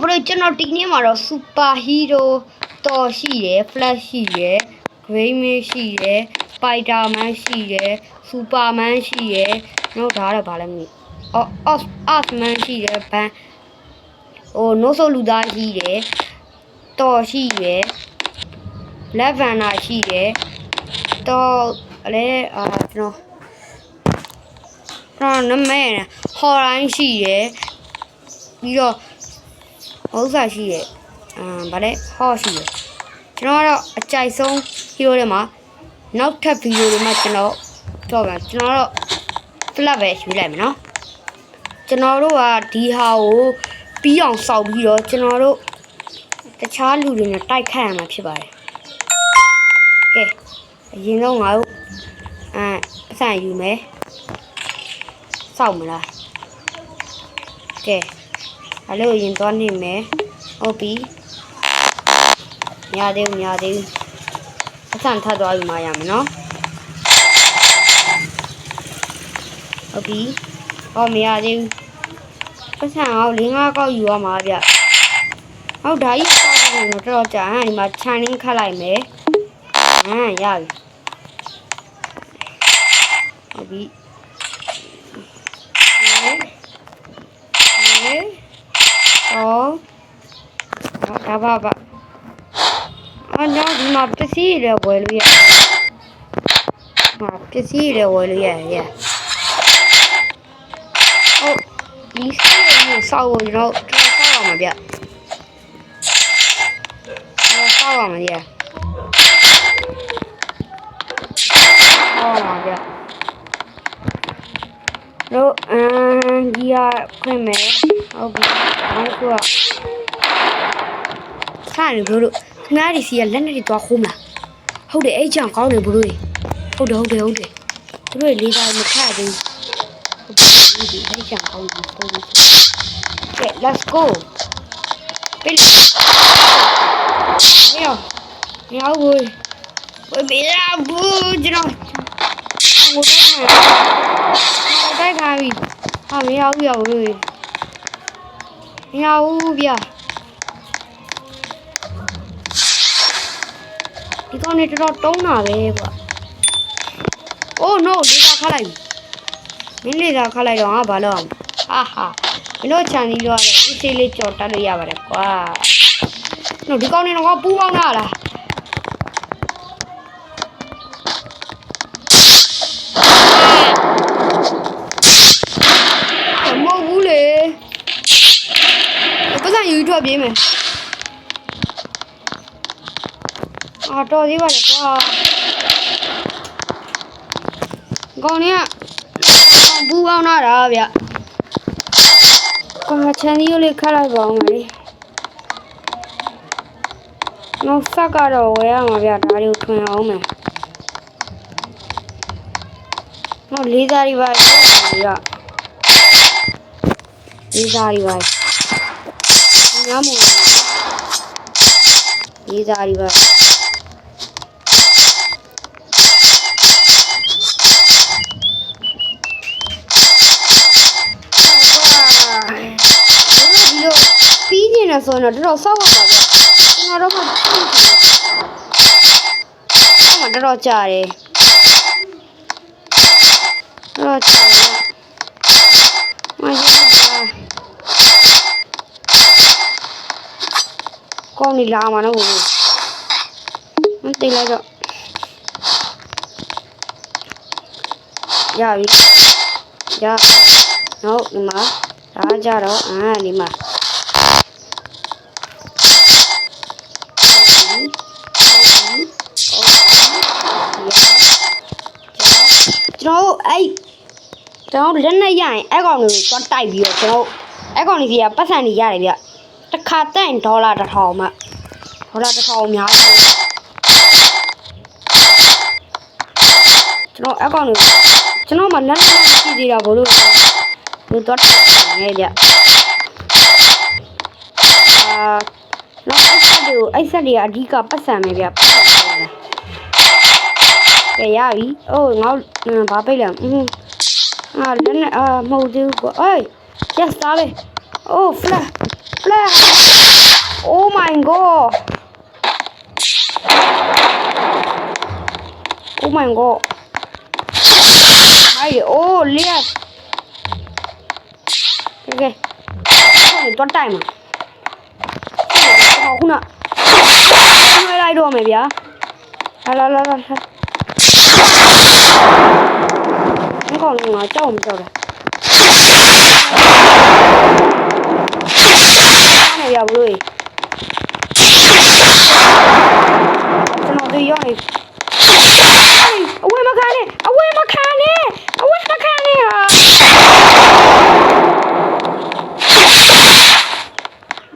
ဘယ်လိုကျွန်တော်ဒီနေ့မှာတော့ super hero တော်ရှိတယ် flash ရှိတယ် grey ရှိတယ် spider man ရှိတယ် superman ရှိတယ်နောက်ဒါတော့ဘာလဲမသိအော် os os man ရှိတယ်ဘန်ဟို no so လူသားရှိတယ်တော်ရှိတယ် black vanna ရှိတယ်တော်လည်းအာကျွန်တော်ကျွန်တော်နမဲဟော်ရိုင်းရှိတယ်ပြီးတော့ ဥစ္စာရှိရဲ့အမ်ဗါလဲဟော့ရှိရဲ့ကျွန်တော်ကတော့အကြိုက်ဆုံးဟီးရိုတွေမှာနောက်ထပ်ဗီဒီယိုတွေမှာကျွန်တော်တော့ပါကျွန်တော်တော့ flat ပဲယူလိုက်မယ်နော်ကျွန်တော်တို့ကဒီဟာကိုပြီးအောင်စောက်ပြီးတော့ကျွန်တော်တို့တခြားလူတွေနဲ့တိုက်ခတ်ရမှာဖြစ်ပါတယ်ကဲအရင်ဆုံးငါတို့အဲအဆန်ယူမယ်စောက်မလားကဲ အဲ့လိုရင်သွားနေမယ်ဟုတ်ပြီညာသေးဘူးညာသေးဘူးအဆန်ထပ်သွားပြီမှရမယ်နော်ဟုတ်ပြီဟောမရသေးဘူးအဆန်အောင်၄၅ကောက်ယူရမှာဗျဟုတ်ဒါကြီးကောက်နေတော့တော်တော်ကြာဟမ်ဒီမှာခြံရင်းခတ်လိုက်မယ်ဟမ်ရပြီဟုတ်ပြီဟဲ့ဟဲ့哦， ဒါပါပါအော်တော့ဒီမှာပစ္စည်းတွေဝယ်လို့ရဟာပစ္စည်းတွေဝယ်လို့ရရဟုတ်ဒီစီးကိုစောက်ဖို့ကျွန်တော်ကျွန်တော်စောက်ရမှာဗျကျွန်တော်စောက်ရမှာဗျစောက်ရမှာဗျတို့အမ်ဒီရခွင့်မယ်ဟုတ်ပြီနောက်တစ်ခုက ခါရဘလို့ခင်ဗျားဒီစီကလက်နဲ့တွေသွားခိုးမလားဟုတ်တယ်အဲ့ကြောင်ကောင်းတယ်ဘလို့ဟုတ်တယ်ဟုတ်တယ်ဟုတ်တယ်သူတို့လေးစားမခတ်သေးဘူးဟုတ်ပြီအဲ့ကြောင်ကောင်းတယ်ဟုတ်ပြီကဲ let's go ပြန်ညောညောဘူးဘယ်မရဘူးကျွန်တော်ငိုတိုက်ခါငိုတိုက်ခါပြီဟာမရဘူးရဘူးမရဘူးဗျ ဒီကောင်နေတော်တော်တုံးတာပဲကွာ Oh no လေသာခါလိုက်မင်းလေသာခါလိုက်တော့ငါဘာလုပ်အောင်ဟာဟာမင်းတို့ချန်စီလို့ရတယ်အစ်စေးလေးကြော်တက်လို့ရပါတယ်ကွာနော်ဒီကောင်နေတော့ပူပေါင်းတာလားမဟုတ်ဘူးလေပတ်စံယူထွက်ပြေးမယ် တော်သေးပါလေကွာကောင်းနေကကောင်းဘူးအောင်လာတာဗျကွာချန်ဒီယိုလေးခတ်လိုက်ပါအောင်လေနောက်ဆက်ကတော့ဝယ်ရမှာဗျဒါတွေကိုထွင်အောင်မယ်နောက်လေးစားတွေပါဗျလေးစားတွေပါငါမို့ရေးစားရီပါ ပြီးနေတယ်ဆိုတော့တော်တော်ဆောက်ရပါဗျကျွန်တော်တို့ကဆောက်မှာတော်တော်ကြာတယ်တော်တော်ကြာတယ်မရဘူးကောင်းနေလာမှာနော်ဘူးမသိလိုက်တော့ရပြီရဟုတ်ဒီမှာဒါကြတော့အာဒီမှာကျွန်တော် အဲ့ကျွန်တော်လက်နဲ့ရရင်အဲ့ကောင်တွေကိုသွားတိုက်ပြီးတော့ကျွန်တော်အဲ့ကောင်တွေကပတ်စံတွေရတယ်ဗျတစ်ခါတက်ရင်ဒေါ်လာတစ်ထောင်မှဒေါ်လာတစ်ထောင်အများကြီးကျွန်တော်အကောင့်တွေကျွန်တော်မှလက်လက်ရှိသေးတာဘလို့လို့တော့နေကြအာနောက်အဲ့ဆက်တွေကိုအဲ့ဆက်တွေကအဓိကပတ်စံပဲဗျပတ်စံပါ Dạ dạ ý. Ôi ngó bà ừ, bây là. Ừ. À lên à màu dư của ơi. Yes ta đi. Oh fla. Fla. Oh my god. Oh my god. Hay oh liệt. Ok. Mày toán tay mà. Không nào. Không ai đùa mày, bia. Là là là là không còn nói cho ông rồi này. Vào người cho nó đi vô này. Away makane away makane away makane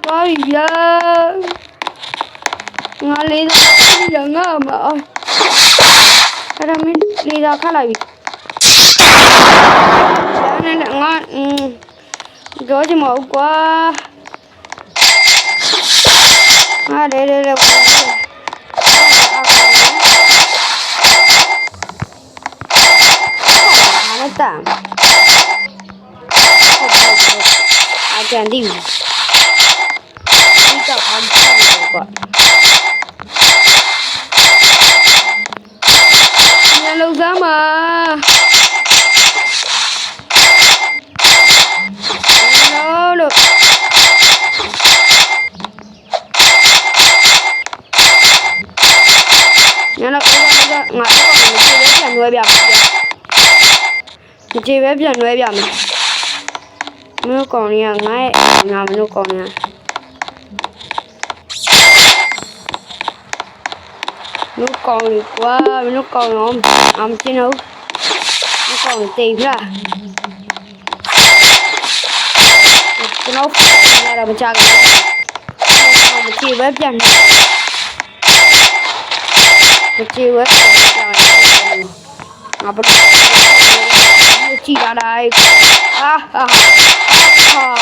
bây giờ ngồi lên bây giờ ngơ mà ơi pyramid లీదాకాలు అవి nên là ngon. Ừ. gối thì màu quá. À, đây đây đây tạm. À chàng đi. Đi tập hầm xong rồi gọi ပဲပြန်လွဲပြမယ်မင်းကောင်ကြီးကငါ့ရဲ့ငါမင်းတို့ကောင်ကြီးမင်းကောင်ကြီးကွာမင်းတို့ကောင်ရောအမချင်းတော့မင်းကောင်တေးပြကျွန်တော်ဖာရတာမချကြဘူးမကြည့်ပဲပြန်မကြည့်ပဲပြန်ငါဘ chi ra đây à, à, à.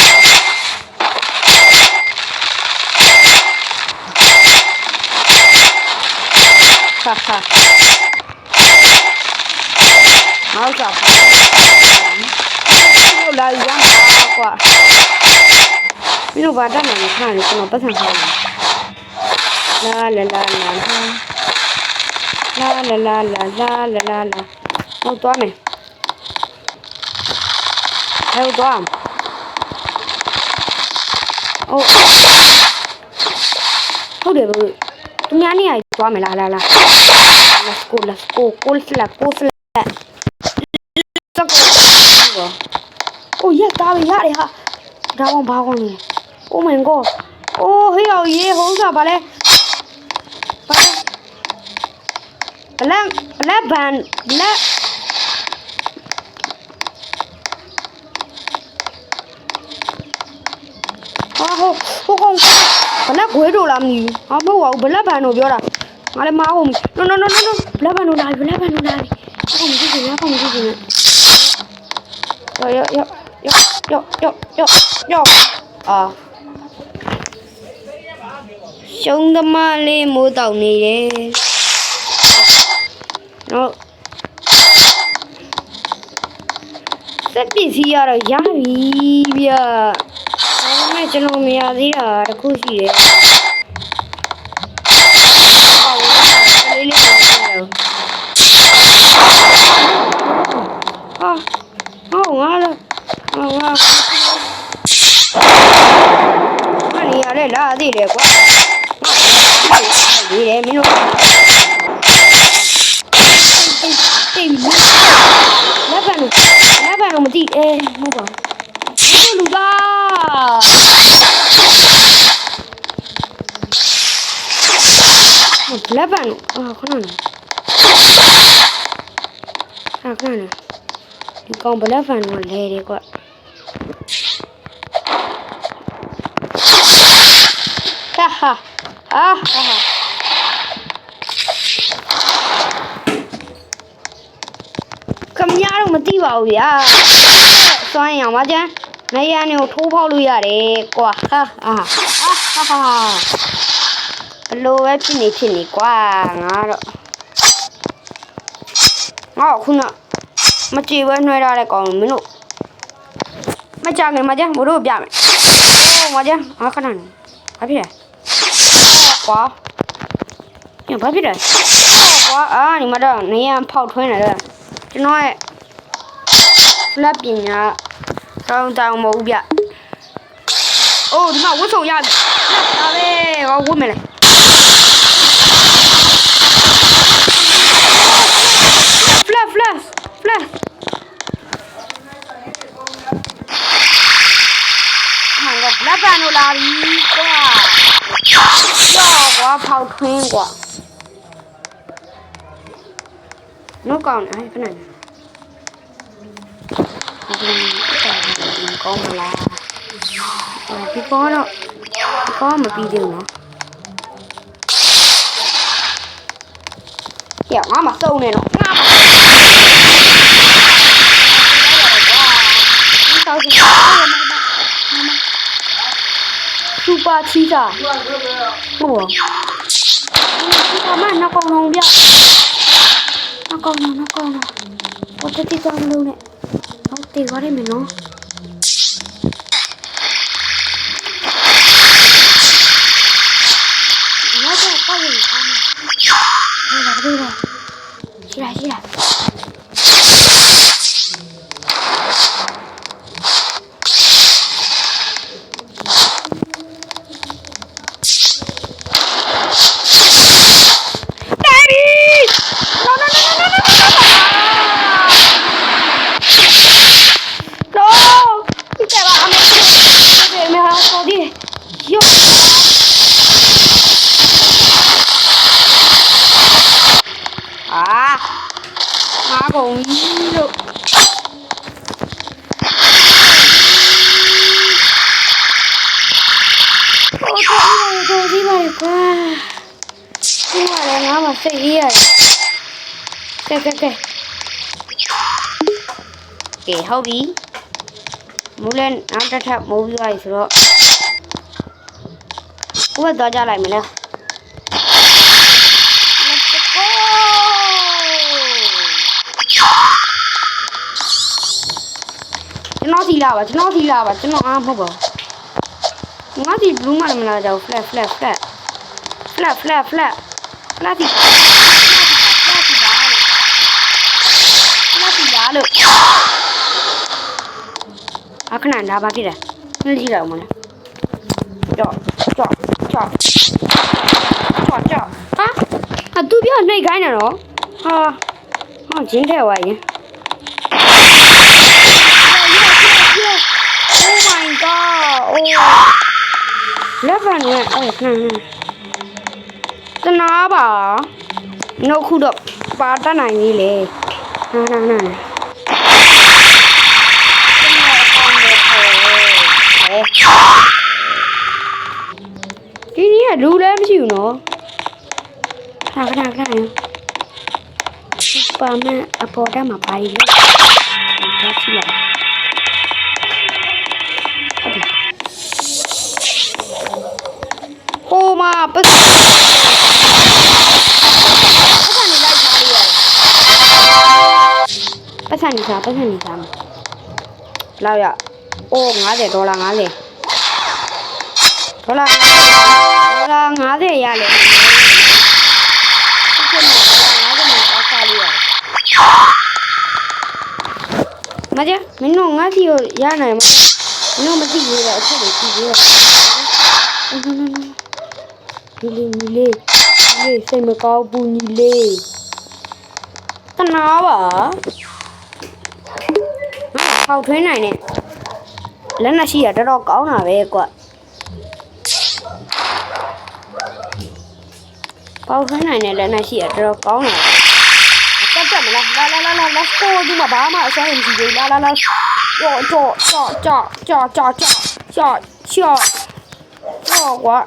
Ha ha. Mau chọc. Nó là giang quá. Ví dụ vào đó là mình khai nó bất thành hình. La la la la la. La la la la la la la. Nó toán này. ဟုတ်သွားမယ်ဟဲ့သွားအိုးဟုတ်တယ်ဘူးသူများနေရာသွားမယ်လားလာလာ let's go let's go go slap go slap စကောအိုးရတာပြီရတယ်ဟာဒါကောင်ဘာကောင်လဲ Oh my god အိုးဟေးအောင်ရေဟိုးစားပါလဲဘာလဲဘလက်ဘလက်ဘန်ဘလက် ဟာဟိုဟိုကောင်ဘလက်ခွေးတို့လားမသိဘူးဟာမဟုတ်ပါဘူးဘလက်ဘန်တို့ပြောတာငါလည်းမအောင် no no no no no ဘလက်ဘန်တို့လာပြီဘလက်ဘန်တို့လာပြီအကောင်မကြည့်ဘူးအကောင်မကြည့်ဘူးရောရောရောရောရောရောရောအာရှုံးသမားလေးမိုးတောက်နေတယ်တော့စက်ပစ္စည်းရတော့ရပြီဗျဒါပေ မဲ့ကျွန်တော်မရသေးတာတစ်ခုရှိတယ်ဟောလေးလေးကိုပြောတော့ဟာဟောငါလည်းဟောငါမနေရတဲ့လာသေးတယ်ကွာ 레바노 아 그러네 아 그러네 이건 뭐 레바노 레리고 하하 아하하 cầm nhá đâu mà tí vào vậy? À, anh nhỏ mà chứ. Này anh này thô bao lui à để quả ha à ha ha ha. ဘလို့ပဲဖြစ်နေဖြစ်နေကွာငါတော့ငါခုနမကြည်ပဲနှွဲထားတဲ့ကောင်မင်းတို့မကြခင်မကြဘတို့ပြမယ်ဟိုမကြအခဏနေဘာဖြစ်လဲကွာညဘာဖြစ်လဲကွာအာဒီမှာတော့နေရန်ဖောက်ထွင်းနေတယ်ကျွန်တော်ရဲ့ flat ပညာတောင်းတောင်းမဟုတ်ဘူးဗျအိုးဒီမှာဝတ်ဆုံရပြီဒါပဲဟောဝတ်မယ်လေ flat flat flat ဟန်က black ပန်လို့လာပြီကွာကြောက် ကွာဖောက်ထွင်းကွာနှုတ်ကောင်းနေအဲ့ခဏနေဒီကောင်းမလားဒီကောတော့ဒီကောမပြီးသေးဘူးနော်ဟဲ့ငါမစုံနေတော့ငါမ 挂七的，不，他们那个龙标，那个呢，那个呢，我这地方弄的，我地瓜里面弄。 က်ကြီးပါလေကွာဒီမှာလည်းငါမှစိတ်ကြီးရတယ်ကဲကဲကဲကဲဟုတ်ပြီမူလဲနောက်တစ်ထပ်မိုးပြီးသွားပြီဆိုတော့ကိုယ်ကသွားကြလိုက်မလားကျွန်တော်စီလာပါကျွန်တော်စီလာပါကျွန်တော်အားမဟုတ်ပါဘူး ငါစီ blue မှလည်းမလာကြဘူး flat flat flat flat flat flat flat စီ flat စီလာလို့ flat စီလာလို့အခဏဒါပါဖြစ်တယ်နှကြည့်ရအောင်မလားကြော့ကြော့ကြော့ကြော့ကြော့ဟာအတူပြနှိတ်ခိုင်းနေတော့ဟာဟောဂျင်းထဲဝိုင်းရင် Oh my god โอ้ လက်ဖန်နဲ့အဲ့ခဏတနာပါနှုတ်ခုတော့ပါတတ်နိုင်သေးလေဟာနာနာဒီနေ့ကလူလည်းမရှိဘူးနော်ခဏခဏခဏစပါမန်အပေါ်တက်မှာပါရီလို့ဒါကြည့်လိုက် ပတ်စံပတ်စံနေလိုက်ထားရပတ်စံနေစားပတ်စံနေစားမှာလောက်ရအိုး90ဒေါ်လာ90ဒေါ်လာဒေါ်လာ90ရလေပတ်စံနေ90နဲ့ပတ်စားလို့ရတယ်မကြမင်းတို့ငါ့စီကိုရနိုင်မလားမင်းတို့မသိသေးတဲ့အချက်တွေသိသေးတယ် Nile, Nile. Nile, xây mới có bu Nile. Cái nó bỏ. Sau thế này nè. lấy này xì ở đó có nào về quạ. Bao thế này nè, lấy này xì ở đó có nào. Chắc chắn là la la la la la cô nhưng mà bá mà sẽ làm gì vậy la la la. Chọ chọ chọ chọ chọ chọ chọ chọ chọ chọ quá.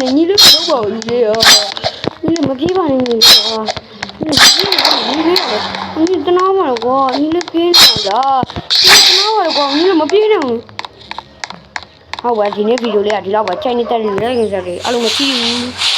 နဲ့ညီလေးမလုပ်ပါဘူးညီလေးရောလည်းမပြေးပါနဲ့ညီလေးကွာညီလေးညီလေးညီတနာမှာကွာညီလေးပြေးနေတာညီတနာမှာကွာညီလေးမပြေးနဲ့ဘူးဟုတ်ပါဒီနေ့ဗီဒီယိုလေးကဒီလောက်ပါချိန်နေတဲ့လေးလည်းငယ်စားလေးအားလုံးမရှိဘူး